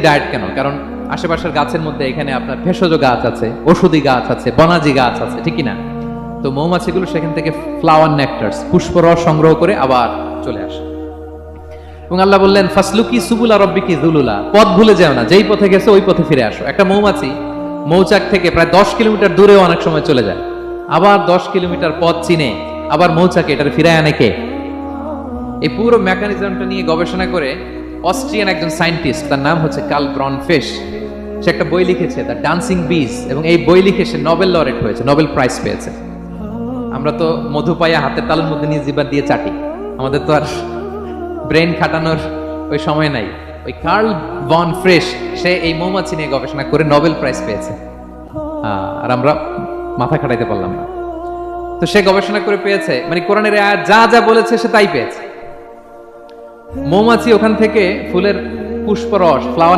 Diet কেন? কারণ আশেপাশের গাছের মধ্যে এখানে আপনার ভেষজ গাছ আছে, ওষুধি গাছ আছে, বনাজি গাছ আছে, ঠিক না তো মৌমাছিগুলো সেখান থেকে ফ্লাওয়ার নেকটার্স পুষ্পরস সংগ্রহ করে আবার চলে আসে। এবং আল্লাহ বললেন, ফাসলুকি সুবুলা রব্বিকি দুলুলা। পথ ভুলে যাও না, যেই পথে গেছে ওই পথে ফিরে আসো। একটা মৌমাছি মৌচাক থেকে প্রায় দশ কিলোমিটার দূরেও অনেক সময় চলে যায়। আবার দশ কিলোমিটার পথ চিনে, আবার মৌচাকে এটার ফিরায় আনে কে? এই পুরো মেকানিজমটা নিয়ে গবেষণা করে অস্ট্রিয়ান একজন সায়েন্টিস্ট, তার নাম হচ্ছে কাল ব্রন ফিশ সে একটা বই লিখেছে, দ্য ডান্সিং বিজ এবং এই বই লিখে সে নোবেল লরেট হয়েছে, নোবেল প্রাইজ পেয়েছে। আমরা তো মধু পাইয়া হাতের তালুর মধ্যে নিয়ে জিবার দিয়ে চাটি। আমাদের তো আর ব্রেন খাটানোর ওই সময় নাই। ওই কার্ল বন ফ্রেশ, সে এই মৌমাছি নিয়ে গবেষণা করে নোবেল প্রাইজ পেয়েছে। আর আমরা মাথা খাটাইতে পারলাম না। তো সে গবেষণা করে পেয়েছে মানে কোরআনের যা যা বলেছে সে তাই পেয়েছে। মৌমাছি ওখান থেকে ফুলের পুষ্পরস ফ্লাওয়ার